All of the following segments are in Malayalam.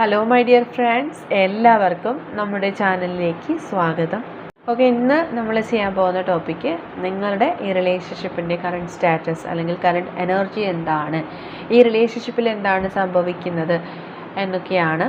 ഹലോ മൈ ഡിയർ ഫ്രണ്ട്സ് എല്ലാവർക്കും നമ്മുടെ ചാനലിലേക്ക് സ്വാഗതം. ഓക്കെ ഇന്ന് നമ്മൾ ചെയ്യാൻ പോകുന്ന ടോപ്പിക്ക് നിങ്ങളുടെ ഈ റിലേഷൻഷിപ്പിന്റെ കറണ്ട് സ്റ്റാറ്റസ് അല്ലെങ്കിൽ കറണ്ട് എനർജി എന്താണ്? ഈ റിലേഷൻഷിപ്പിൽ എന്താണ് സംഭവിക്കുന്നത് എന്നൊക്കെയാണ്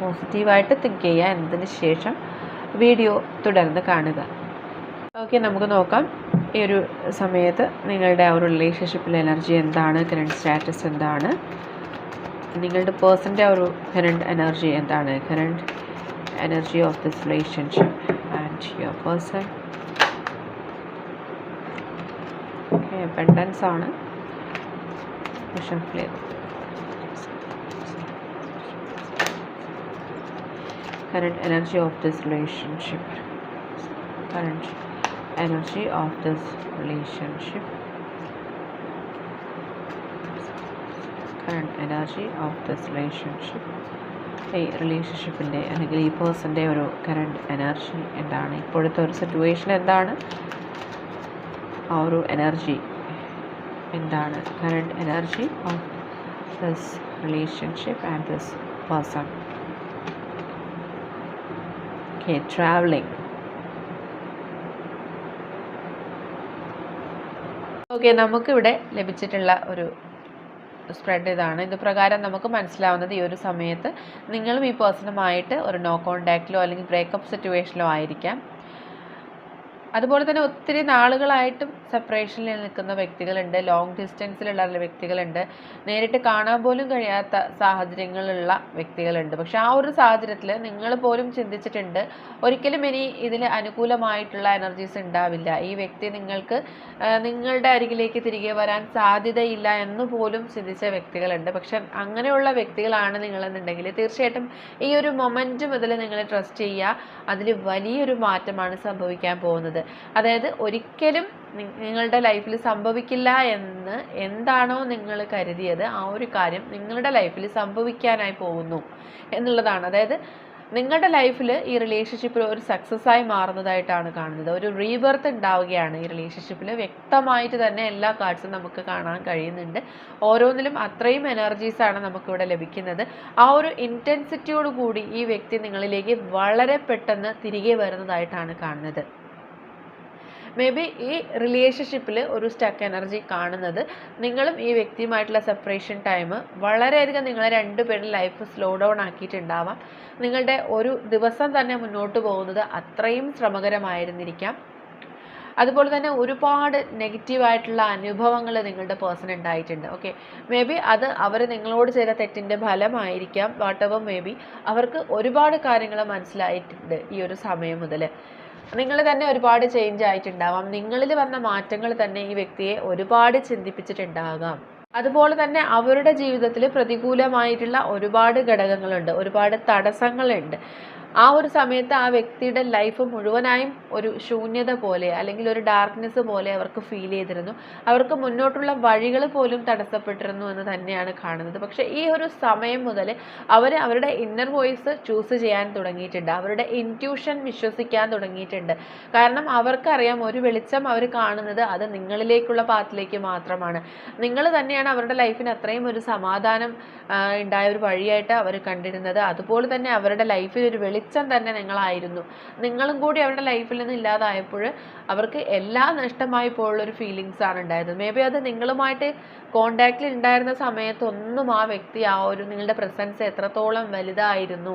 പോസിറ്റീവായിട്ട് തിങ്ക് ചെയ്യുക എന്നതിന് ശേഷം വീഡിയോ തുടർന്ന് കാണുക. ഓക്കെ നമുക്ക് നോക്കാം. ഈ ഒരു സമയത്ത് നിങ്ങളുടെ ആ ഒരു റിലേഷൻഷിപ്പിലെ എനർജി എന്താണ്? കറണ്ട് സ്റ്റാറ്റസ് എന്താണ്? നിങ്ങളുടെ പേഴ്സന്റെ ആ ഒരു കറണ്ട് എനർജി എന്താണ്? Current energy of this relationship and your person okay pendants ആണ്. Clear current energy of this relationship. Current energy of this relationship. Current energy of this relationship. ഈ റിലേഷൻഷിപ്പിന്റെ അല്ലെങ്കിൽ ഈ പേഴ്സന്റെ ഒരു കറണ്ട് എനർജി എന്താണ്? ഇപ്പോഴത്തെ ഒരു സിറ്റുവേഷൻ എന്താണ്? ആ ഒരു എനർജി എന്താണ്? Current energy of this relationship and this person okay travelling okay നമുക്കിവിടെ ലഭിച്ചിട്ടുള്ള ഒരു സ്പ്രെഡ് ഇതാണ്. ഇത് പ്രകാരം നമുക്ക് മനസ്സിലാവുന്നത് ഈ ഒരു സമയത്ത് നിങ്ങളും ഈ പേഴ്സണുമായിട്ട് ഒരു നോ കോണ്ടാക്റ്റിലോ അല്ലെങ്കിൽ ബ്രേക്കപ്പ് സിറ്റുവേഷനിലോ ആയിരിക്കാം. അതുപോലെ തന്നെ ഒത്തിരി നാളുകളായിട്ടും സെപ്പറേഷനിൽ നിൽക്കുന്ന വ്യക്തികളുണ്ട് ലോങ് ഡിസ്റ്റൻസിലുള്ള വ്യക്തികളുണ്ട്. നേരിട്ട് കാണാൻ പോലും കഴിയാത്ത സാഹചര്യങ്ങളുള്ള വ്യക്തികളുണ്ട്. പക്ഷെ ആ ഒരു സാഹചര്യത്തിൽ നിങ്ങൾ പോലും ചിന്തിച്ചിട്ടുണ്ട് ഒരിക്കലും ഇനി ഇതിൽ അനുകൂലമായിട്ടുള്ള എനർജീസ് ഉണ്ടാവില്ല. ഈ വ്യക്തി നിങ്ങൾക്ക് നിങ്ങളുടെ അരികിലേക്ക് തിരികെ വരാൻ സാധ്യതയില്ല എന്ന് പോലും ചിന്തിച്ച വ്യക്തികളുണ്ട്. പക്ഷെ അങ്ങനെയുള്ള വ്യക്തികളാണ് നിങ്ങളെന്നുണ്ടെങ്കിൽ തീർച്ചയായിട്ടും ഈ ഒരു മൊമെന്റ് മുതൽ നിങ്ങൾ ട്രസ്റ്റ് ചെയ്യുക. അതിൽ വലിയൊരു മാറ്റമാണ് സംഭവിക്കാൻ പോകുന്നത്. അതായത് ഒരിക്കലും നിങ്ങളുടെ ലൈഫിൽ സംഭവിക്കില്ല എന്ന് എന്താണോ നിങ്ങൾ കരുതിയത് ആ ഒരു കാര്യം നിങ്ങളുടെ ലൈഫിൽ സംഭവിക്കാനായി പോകുന്നു എന്നുള്ളതാണ്. അതായത് നിങ്ങളുടെ ലൈഫിൽ ഈ റിലേഷൻഷിപ്പിൽ ഒരു സക്സസ് ആയി മാറുന്നതായിട്ടാണ് കാണുന്നത്. ഒരു റീബർത്ത് ഉണ്ടാവുകയാണ് ഈ റിലേഷൻഷിപ്പിൽ വ്യക്തമായിട്ട് തന്നെ എല്ലാ കാർഡ്സും നമുക്ക് കാണാൻ കഴിയുന്നുണ്ട്. ഓരോന്നിലും അത്രയും എനർജീസാണ് നമുക്കിവിടെ ലഭിക്കുന്നത്. ആ ഒരു ഇന്റൻസിറ്റിയോട് കൂടി ഈ വ്യക്തി നിങ്ങളിലേക്ക് വളരെ പെട്ടെന്ന് തിരികെ വരുന്നതായിട്ടാണ് കാണുന്നത്. മേ ബി ഈ റിലേഷൻഷിപ്പിൽ ഒരു സ്റ്റക്ക് എനർജി കാണുന്നത് നിങ്ങളും ഈ വ്യക്തിയുമായിട്ടുള്ള സെപ്പറേഷൻ ടൈം വളരെയധികം നിങ്ങളെ രണ്ടുപേരുടെ ലൈഫ് സ്ലോ ഡൗൺ ആക്കിയിട്ടുണ്ടാവാം. നിങ്ങളുടെ ഒരു ദിവസം തന്നെ മുന്നോട്ട് പോകുന്നത് അത്രയും ശ്രമകരമായിരുന്നിരിക്കാം. അതുപോലെ തന്നെ ഒരുപാട് നെഗറ്റീവായിട്ടുള്ള അനുഭവങ്ങൾ നിങ്ങളുടെ പേഴ്സൺ ഉണ്ടായിട്ടുണ്ട്. ഓക്കെ മേ ബി അത് അവർ നിങ്ങളോട് ചെയ്ത തെറ്റിന്റെ ഫലമായിരിക്കാം. വാട്ട് എവർ മേ ബി അവർക്ക് ഒരുപാട് കാര്യങ്ങൾ മനസ്സിലായിട്ടുണ്ട് ഈ ഒരു സമയം മുതൽ നിങ്ങൾ തന്നെ ഒരുപാട് ചേഞ്ച് ആയിട്ടുണ്ടാവാം. നിങ്ങളിൽ വന്ന മാറ്റങ്ങൾ തന്നെ ഈ വ്യക്തിയെ ഒരുപാട് ചിന്തിപ്പിച്ചിട്ടുണ്ടാകാം. അതുപോലെ തന്നെ അവരുടെ ജീവിതത്തിൽ പ്രതികൂലമായിട്ടുള്ള ഒരുപാട് ഘടകങ്ങളുണ്ട്. ഒരുപാട് തടസ്സങ്ങളുണ്ട്. ആ ഒരു സമയത്ത് ആ വ്യക്തിയുടെ ലൈഫ് മുഴുവനായും ഒരു ശൂന്യത പോലെ അല്ലെങ്കിൽ ഒരു ഡാർക്ക്നെസ് പോലെ അവർക്ക് ഫീൽ ചെയ്തിരുന്നു. അവർക്ക് മുന്നോട്ടുള്ള വഴികൾ പോലും തടസ്സപ്പെട്ടിരുന്നു എന്ന് തന്നെയാണ് കാണുന്നത്. പക്ഷേ ഈ ഒരു സമയം മുതൽ അവർ അവരുടെ ഇന്നർ വോയിസ് ചൂസ് ചെയ്യാൻ തുടങ്ങിയിട്ടുണ്ട്. അവരുടെ ഇന്റ്യൂഷൻ വിശ്വസിക്കാൻ തുടങ്ങിയിട്ടുണ്ട്. കാരണം അവർക്കറിയാം ഒരു വെളിച്ചം അവർ കാണുന്നത് അത് നിങ്ങളിലേക്കുള്ള പാത്തിലേക്ക് മാത്രമാണ്. നിങ്ങൾ തന്നെയാണ് അവരുടെ ലൈഫിന് അത്രയും ഒരു സമാധാനം ഉണ്ടായ ഒരു വഴിയായിട്ട് അവർ കണ്ടിരുന്നത്. അതുപോലെ തന്നെ അവരുടെ ലൈഫിൽ ഒരു വെളിച്ചം തന്നെ നിങ്ങളായിരുന്നു. നിങ്ങളും കൂടി അവരുടെ ലൈഫിൽ നിന്ന് ഇല്ലാതായപ്പോൾ അവർക്ക് എല്ലാം നഷ്ടമായി പോയുള്ളൊരു ഫീലിങ്സ് ആണ് ഉണ്ടായത് മേ ബി അത് നിങ്ങളുമായിട്ട് കോണ്ടാക്റ്റിൽ ഉണ്ടായിരുന്ന സമയത്തൊന്നും ആ വ്യക്തി ആ ഒരു നിങ്ങളുടെ പ്രസൻസ് എത്രത്തോളം വലുതായിരുന്നു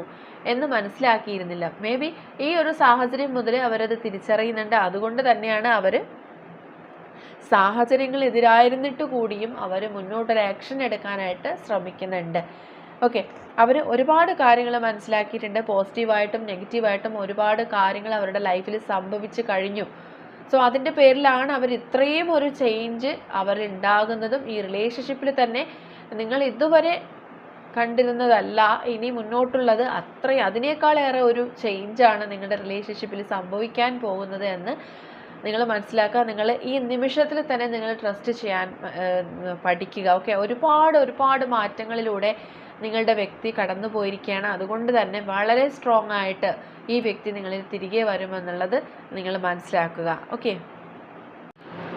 എന്ന് മനസ്സിലാക്കിയിരുന്നില്ല. മേ ബി ഈ ഒരു സാഹചര്യം മുതൽ അവരത് തിരിച്ചറിയുന്നുണ്ട്. അതുകൊണ്ട് തന്നെയാണ് അവർ സാഹചര്യങ്ങൾ എതിരായിരുന്നിട്ട് കൂടിയും അവർ മുന്നോട്ടൊരു ആക്ഷൻ എടുക്കാനായിട്ട് ശ്രമിക്കുന്നുണ്ട്. ഓക്കെ അവർ ഒരുപാട് കാര്യങ്ങൾ മനസ്സിലാക്കിയിട്ടുണ്ട്. പോസിറ്റീവായിട്ടും നെഗറ്റീവായിട്ടും ഒരുപാട് കാര്യങ്ങൾ അവരുടെ ലൈഫിൽ സംഭവിച്ച് കഴിഞ്ഞു. സോ അതിന്റെ പേരിലാണ് അവർ ഇത്രയും ഒരു ചേഞ്ച് അവരുണ്ടാകുന്നതും ഈ റിലേഷൻഷിപ്പിൽ തന്നെ നിങ്ങൾ ഇതുവരെ കണ്ടിരുന്നതല്ല. ഇനി മുന്നോട്ടുള്ളത് അത്രയും അതിനേക്കാളേറെ ഒരു ചേഞ്ചാണ് നിങ്ങളുടെ റിലേഷൻഷിപ്പിൽ സംഭവിക്കാൻ പോകുന്നത് എന്ന് നിങ്ങൾ മനസ്സിലാക്കുക. നിങ്ങൾ ഈ നിമിഷത്തിൽ തന്നെ നിങ്ങൾ ട്രസ്റ്റ് ചെയ്യാൻ പഠിക്കുക. ഓക്കെ ഒരുപാട് ഒരുപാട് മാറ്റങ്ങളിലൂടെ നിങ്ങളുടെ വ്യക്തി കടന്നു പോയിരിക്കുകയാണ്. അതുകൊണ്ട് തന്നെ വളരെ സ്ട്രോങ് ആയിട്ട് ഈ വ്യക്തി നിങ്ങളിൽ തിരികെ വരുമെന്നുള്ളത് നിങ്ങൾ മനസ്സിലാക്കുക. ഓക്കെ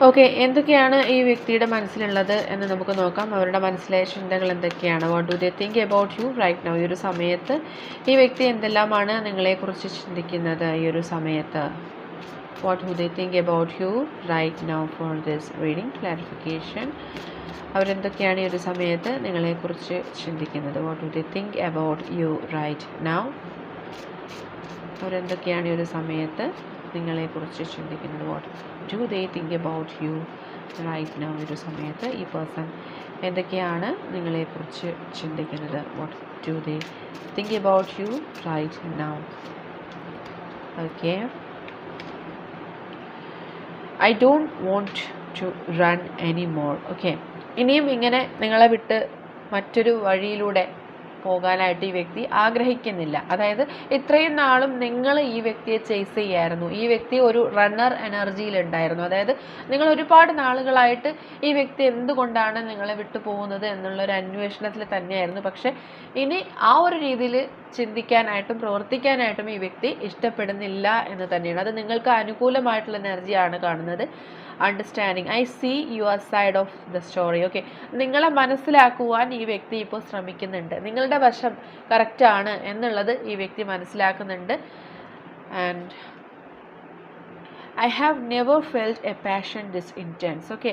ഓക്കെ എന്തൊക്കെയാണ് ഈ വ്യക്തിയുടെ മനസ്സിലുള്ളത് എന്ന് നമുക്ക് നോക്കാം. അവരുടെ മനസ്സിലെ ചിന്തകൾ എന്തൊക്കെയാണ്? What do they think about you right now ഈ ഒരു സമയത്ത് ഈ വ്യക്തി എന്തെല്ലാമാണ് നിങ്ങളെക്കുറിച്ച് ചിന്തിക്കുന്നത് ഈ ഒരു സമയത്ത്? What do they think about you right now for this reading clarification അവരെന്തൊക്കെയാണ് ഈ ഒരു സമയത്ത് നിങ്ങളെക്കുറിച്ച് ചിന്തിക്കുന്നത്? What do they think about you right now അവരെന്തൊക്കെയാണ് ഈ ഒരു സമയത്ത് നിങ്ങളെക്കുറിച്ച് ചിന്തിക്കുന്നത്? What do they think about you right now ഒരു സമയത്ത് ഈ പേഴ്സൺ എന്തൊക്കെയാണ് നിങ്ങളെക്കുറിച്ച് ചിന്തിക്കുന്നത്? What do they think about you right now okay I don't want to run any more okay ഇനിയും ഇങ്ങനെ നിങ്ങളെ വിട്ട് മറ്റൊരു വഴിയിലൂടെ പോകാനായിട്ട് ഈ വ്യക്തി ആഗ്രഹിക്കുന്നില്ല. അതായത് ഇത്രയും നാളും നിങ്ങൾ ഈ വ്യക്തിയെ ചേസ് ചെയ്യായിരുന്നു. ഈ വ്യക്തി ഒരു റണ്ണർ എനർജിയിലുണ്ടായിരുന്നു അതായത് നിങ്ങൾ ഒരുപാട് നാളുകളായിട്ട് ഈ വ്യക്തി എന്തുകൊണ്ടാണ് നിങ്ങളെ വിട്ടു പോകുന്നത് എന്നുള്ളൊരു അന്വേഷണത്തിൽ തന്നെയായിരുന്നു. പക്ഷെ ഇനി ആ ഒരു രീതിയിൽ ചിന്തിക്കാനായിട്ടും പ്രവർത്തിക്കാനായിട്ടും ഈ വ്യക്തി ഇഷ്ടപ്പെടുന്നില്ല എന്ന് തന്നെയാണ്. അത് നിങ്ങൾക്ക് അനുകൂലമായിട്ടുള്ള എനർജിയാണ് കാണുന്നത്. Understanding I see your side of the story okay നിങ്ങളെ മനസ്സിലാക്കുവാൻ ഈ വ്യക്തി ഇപ്പോൾ ശ്രമിക്കുന്നുണ്ട്. നിങ്ങളുടെ വശം കറക്റ്റാണ് എന്നുള്ളത് ഈ വ്യക്തി മനസ്സിലാക്കുന്നുണ്ട്. And I have never felt a passion this intense okay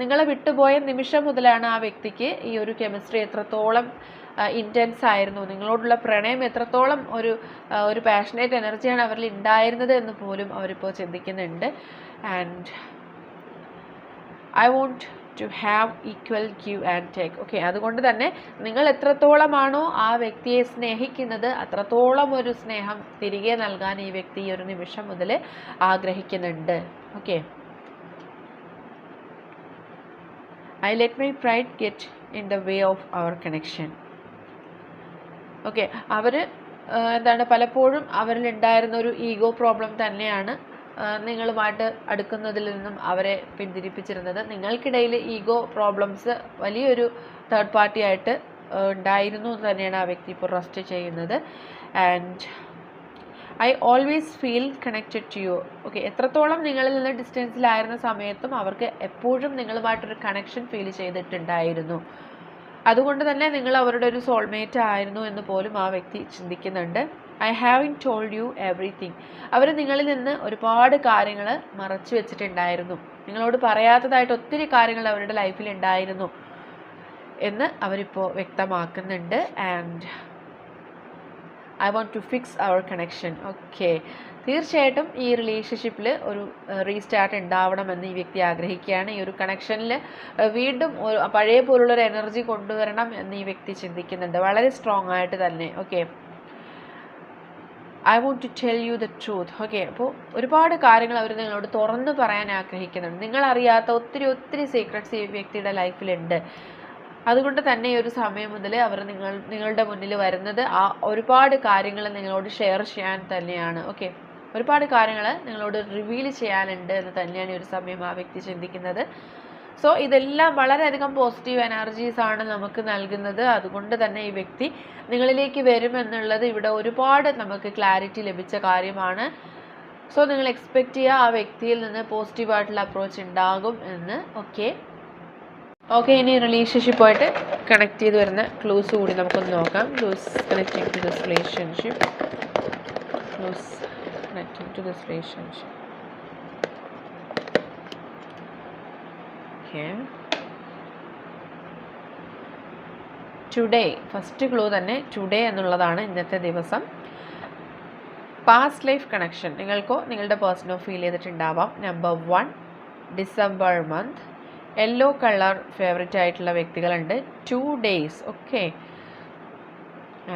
നിങ്ങളെ വിട്ടുപോയ നിമിഷം മുതലാണ് ആ വ്യക്തിക്ക് ഈ ഒരു കെമിസ്ട്രി എത്രത്തോളം ഇന്റൻസ് ആയിരുന്നു. നിങ്ങളോടുള്ള പ്രണയം എത്രത്തോളം ഒരു ഒരു പാഷനേറ്റ് എനർജിയാണ് അവരിൽ ഉണ്ടായിരുന്നത് എന്ന് പോലും അവരിപ്പോൾ ചിന്തിക്കുന്നുണ്ട്. And I want to have equal give and take okay അതുകൊണ്ട് തന്നെ നിങ്ങൾ എത്രത്തോളമാണോ ആ വ്യക്തിയെ സ്നേഹിക്കുന്നത് അത്രത്തോളം ഒരു സ്നേഹം തിരികെ നൽകാൻ ഈ വ്യക്തി ഈ ഒരു നിമിഷം മുതൽ ആഗ്രഹിക്കുന്നുണ്ട്. Okay I let my pride get in the way of our connection okay അവർ എന്താണ് പലപ്പോഴും അവരിലുണ്ടായിരുന്ന ഒരു ഈഗോ പ്രോബ്ലം തന്നെയാണ് നിങ്ങളുമായിട്ട് അടുക്കുന്നതിൽ നിന്നും അവരെ പിന്തിരിപ്പിച്ചിരുന്നത്. നിങ്ങൾക്കിടയിൽ ഈഗോ പ്രോബ്ലംസ് വലിയൊരു തേർഡ് പാർട്ടി ആയിട്ട് ആ, ഉണ്ടായിരുന്നു എന്ന് തന്നെയാണ് ആ വ്യക്തി ഇപ്പോൾ റെസ്റ്റ് ചെയ്യുന്നത്. And I always feel connected to you okay എത്രത്തോളം നിങ്ങളിൽ നിന്ന് ഡിസ്റ്റൻസിലായിരുന്ന സമയത്തും അവർക്ക് എപ്പോഴും നിങ്ങളുമായിട്ടൊരു കണക്ഷൻ ഫീൽ ചെയ്തിട്ടുണ്ടായിരുന്നു. അതുകൊണ്ട് തന്നെ നിങ്ങൾ അവരുടെ ഒരു സോൾമേറ്റ് ആയിരുന്നു എന്ന് പോലും ആ വ്യക്തി ചിന്തിക്കുന്നുണ്ട്. I have in told you everything അവർ നിങ്ങളിൽ നിന്ന് ഒരുപാട് കാര്യങ്ങൾ മറച്ചു വെച്ചിട്ടുണ്ടായിരുന്നു. നിങ്ങളോട് പറയാത്തതായിട്ട് ഒത്തിരി കാര്യങ്ങൾ അവരുടെ ലൈഫിൽ ഉണ്ടായിരുന്നു എന്ന് അവരിപ്പോൾ വ്യക്തമാക്കുന്നുണ്ട്. And I want to fix our connection okay തീർച്ചയായിട്ടും ഈ റിലേഷൻഷിപ്പിൽ ഒരു റീസ്റ്റാർട്ട് ഉണ്ടാവണമെന്ന് ഈ വ്യക്തി ആഗ്രഹിക്കുകയാണ്. ഈ ഒരു കണക്ഷനിൽ വീണ്ടും ഒരു പഴയ പോലുള്ളൊരു എനർജി കൊണ്ടുവരണം എന്ന് ഈ വ്യക്തി ചിന്തിക്കുന്നുണ്ട്. വളരെ സ്ട്രോങ് ആയിട്ട് തന്നെ. Okay I want to tell you the truth okay അപ്പോൾ ഒരുപാട് കാര്യങ്ങൾ അവർ നിങ്ങളോട് തുറന്നു പറയാൻ ആഗ്രഹിക്കുന്നുണ്ട്. നിങ്ങളറിയാത്ത ഒത്തിരി ഒത്തിരി സീക്രട്സ് ഈ വ്യക്തിയുടെ ലൈഫിലുണ്ട് അതുകൊണ്ട് തന്നെ ഈ ഒരു സമയം മുതൽ അവർ നിങ്ങൾ നിങ്ങളുടെ മുന്നിൽ വരുന്നത് ആ ഒരുപാട് കാര്യങ്ങൾ നിങ്ങളോട് ഷെയർ ചെയ്യാൻ തന്നെയാണ്. ഓക്കെ ഒരുപാട് കാര്യങ്ങൾ നിങ്ങളോട് റിവീൽ ചെയ്യാനുണ്ട് എന്ന് തന്നെയാണ് ഈ ഒരു സമയം ആ വ്യക്തി ചിന്തിക്കുന്നത്. സോ ഇതെല്ലാം വളരെയധികം പോസിറ്റീവ് എനർജീസ് ആണ് നമുക്ക് നൽകുന്നത്. അതുകൊണ്ട് തന്നെ ഈ വ്യക്തി നിങ്ങളിലേക്ക് വരുമെന്നുള്ളത് ഇവിടെ ഒരുപാട് നമുക്ക് ക്ലാരിറ്റി ലഭിച്ച കാര്യമാണ്. സോ നിങ്ങൾ എക്സ്പെക്റ്റ് ചെയ്യുക ആ വ്യക്തിയിൽ നിന്ന് പോസിറ്റീവ് ആയിട്ടുള്ള അപ്രോച്ച് ഉണ്ടാകും എന്ന്. ഓക്കെ ഓക്കെ ഇനി റിലേഷൻഷിപ്പായിട്ട് കണക്ട് ചെയ്ത് വരുന്ന ക്ലൂസ് കൂടി നമുക്കൊന്ന് നോക്കാം. Clues connecting to relationship clues connecting to this relationship. Okay. Today first clue തന്നെ ടുഡേ എന്നുള്ളതാണ് ഇന്നത്തെ ദിവസം. പാസ്റ്റ് ലൈഫ് കണക്ഷൻ നിങ്ങൾക്കോ നിങ്ങളുടെ പേഴ്സണോ feel ചെയ്തിട്ടുണ്ടാവാം. Number one December month yellow colour favourite ആയിട്ടുള്ള വ്യക്തികളുണ്ട്. Two days okay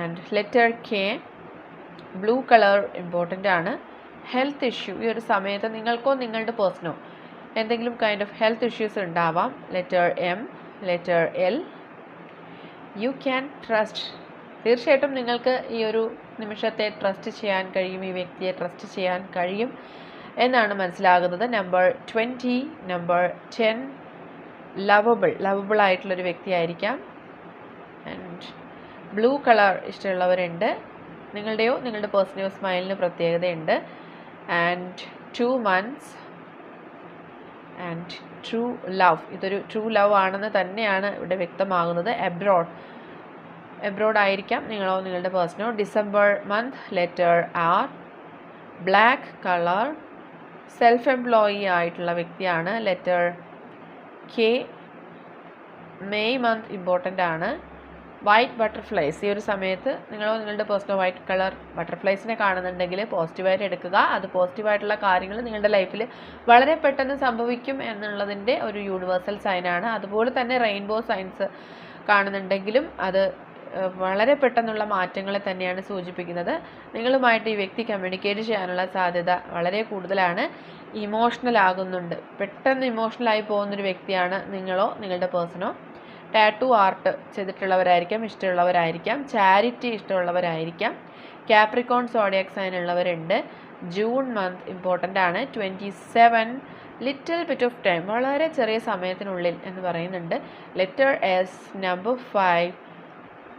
and letter K blue colour important ആണ്. ഹെൽത്ത് ഇഷ്യൂ ഈ ഒരു സമയത്ത് നിങ്ങൾക്കോ നിങ്ങളുടെ പേഴ്സണോ എന്തെങ്കിലും കൈൻഡ് ഓഫ് ഹെൽത്ത് ഇഷ്യൂസ് ഉണ്ടാവാം. Letter M letter L you can trust തീർച്ചയായിട്ടും നിങ്ങൾക്ക് ഈ ഒരു നിമിഷത്തെ ട്രസ്റ്റ് ചെയ്യാൻ കഴിയും ഈ വ്യക്തിയെ ട്രസ്റ്റ് ചെയ്യാൻ കഴിയും എന്നാണ് മനസ്സിലാകുന്നത്. Number twenty number ten lovable lovable ആയിട്ടുള്ളൊരു വ്യക്തിയായിരിക്കാം. ആൻഡ് ബ്ലൂ കളർ ഇഷ്ടമുള്ളവരുണ്ട്. നിങ്ങളുടെയോ നിങ്ങളുടെ പേഴ്സണയോ സ്മൈലിന് പ്രത്യേകതയുണ്ട്. And two months and true love ഇതൊരു ട്രൂ ലവ് ആണെന്ന് തന്നെയാണ് ഇവിടെ വ്യക്തമാകുന്നത്. എബ്രോഡ് എബ്രോഡ് ആയിരിക്കാം. നിങ്ങളോ നിങ്ങളുടെ പേഴ്സണോ December month letter R black colour self employee ആയിട്ടുള്ള വ്യക്തിയാണ്. Letter K May month important ആണ്. വൈറ്റ് ബട്ടർഫ്ലൈസ് ഈ ഒരു സമയത്ത് നിങ്ങൾ നിങ്ങളുടെ പേഴ്സണൽ വൈറ്റ് കളർ ബട്ടർഫ്ലൈസിനെ കാണുന്നുണ്ടെങ്കിൽ പോസിറ്റീവായിട്ട് എടുക്കുക. അത് പോസിറ്റീവായിട്ടുള്ള കാര്യങ്ങൾ നിങ്ങളുടെ ലൈഫിൽ വളരെ പെട്ടെന്ന് സംഭവിക്കും എന്നുള്ളതിന്റെ ഒരു യൂണിവേഴ്സൽ സൈനാണ് അതുപോലെ തന്നെ റെയിൻബോ സൈൻസ് കാണുന്നുണ്ടെങ്കിലും അത് വളരെ പെട്ടെന്നുള്ള മാറ്റങ്ങളെ തന്നെയാണ് സൂചിപ്പിക്കുന്നത്. നിങ്ങളുമായിട്ട് ഈ വ്യക്തി കമ്മ്യൂണിക്കേറ്റ് ചെയ്യാനുള്ള സാധ്യത വളരെ കൂടുതലാണ്. ഇമോഷണൽ ആകുന്നുണ്ട്. പെട്ടെന്ന് ഇമോഷണലായി പോകുന്നൊരു വ്യക്തിയാണ് നിങ്ങളോ നിങ്ങളുടെ പേഴ്സണോ ടാറ്റു ആർട്ട് ചെയ്തിട്ടുള്ളവരായിരിക്കാം ഇഷ്ടമുള്ളവരായിരിക്കാം. ചാരിറ്റി ഇഷ്ടമുള്ളവരായിരിക്കാം. കാപ്രിക്കോൺ സോഡിയക് സൈൻ ഉള്ളവരുണ്ട്. ജൂൺ മന്ത് ഇമ്പോർട്ടന്റ് ആണ്. Twenty seven little bit of time വളരെ ചെറിയ സമയത്തിനുള്ളിൽ എന്ന് പറയുന്നുണ്ട്. Letter S number five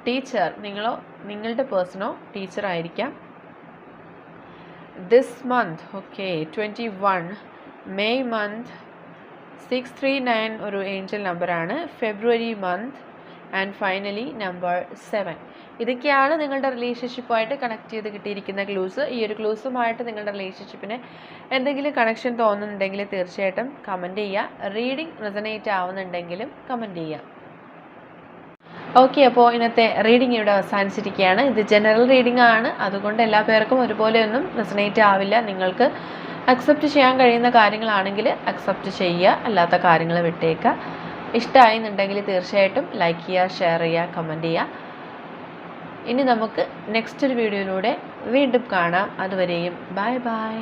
teacher. നിങ്ങളോ നിങ്ങളുടെ പേഴ്സണോ ടീച്ചർ ആയിരിക്കാം. This month okay twenty one May month six three nine ഒരു ഏഞ്ചൽ നമ്പറാണ് February month and finally number seven ഇതൊക്കെയാണ് നിങ്ങളുടെ റിലേഷൻഷിപ്പുമായിട്ട് കണക്ട് ചെയ്ത് കിട്ടിയിരിക്കുന്ന ക്ലൂസ് ഈ ഒരു ക്ലൂസുമായിട്ട് നിങ്ങളുടെ റിലേഷൻഷിപ്പിന് എന്തെങ്കിലും കണക്ഷൻ തോന്നുന്നുണ്ടെങ്കിൽ തീർച്ചയായിട്ടും കമന്റ് ചെയ്യുക. റീഡിംഗ് റെസനേറ്റ് ആവുന്നുണ്ടെങ്കിലും കമന്റ് ചെയ്യുക. ഓക്കെ അപ്പോൾ ഇന്നത്തെ റീഡിംഗ് ഇവിടെ അവസാനിച്ചിരിക്കുകയാണ്. ഇത് ജനറൽ റീഡിംഗ് ആണ്. അതുകൊണ്ട് എല്ലാ പേർക്കും ഒരുപോലെയൊന്നും റെസനേറ്റ് ആവില്ല. നിങ്ങൾക്ക് അക്സെപ്റ്റ് ചെയ്യാൻ കഴിയുന്ന കാര്യങ്ങളാണെങ്കിൽ അക്സെപ്റ്റ് ചെയ്യുക അല്ലാത്ത കാര്യങ്ങൾ വിട്ടേക്കുക. ഇഷ്ടമായി എന്നുണ്ടെങ്കിൽ തീർച്ചയായിട്ടും ലൈക്ക് ചെയ്യുക ഷെയർ ചെയ്യുക കമന്റ് ചെയ്യുക. ഇനി നമുക്ക് നെക്സ്റ്റ് ഒരു വീഡിയോയിലൂടെ വീണ്ടും കാണാം. അതുവരെയും ബൈ ബൈ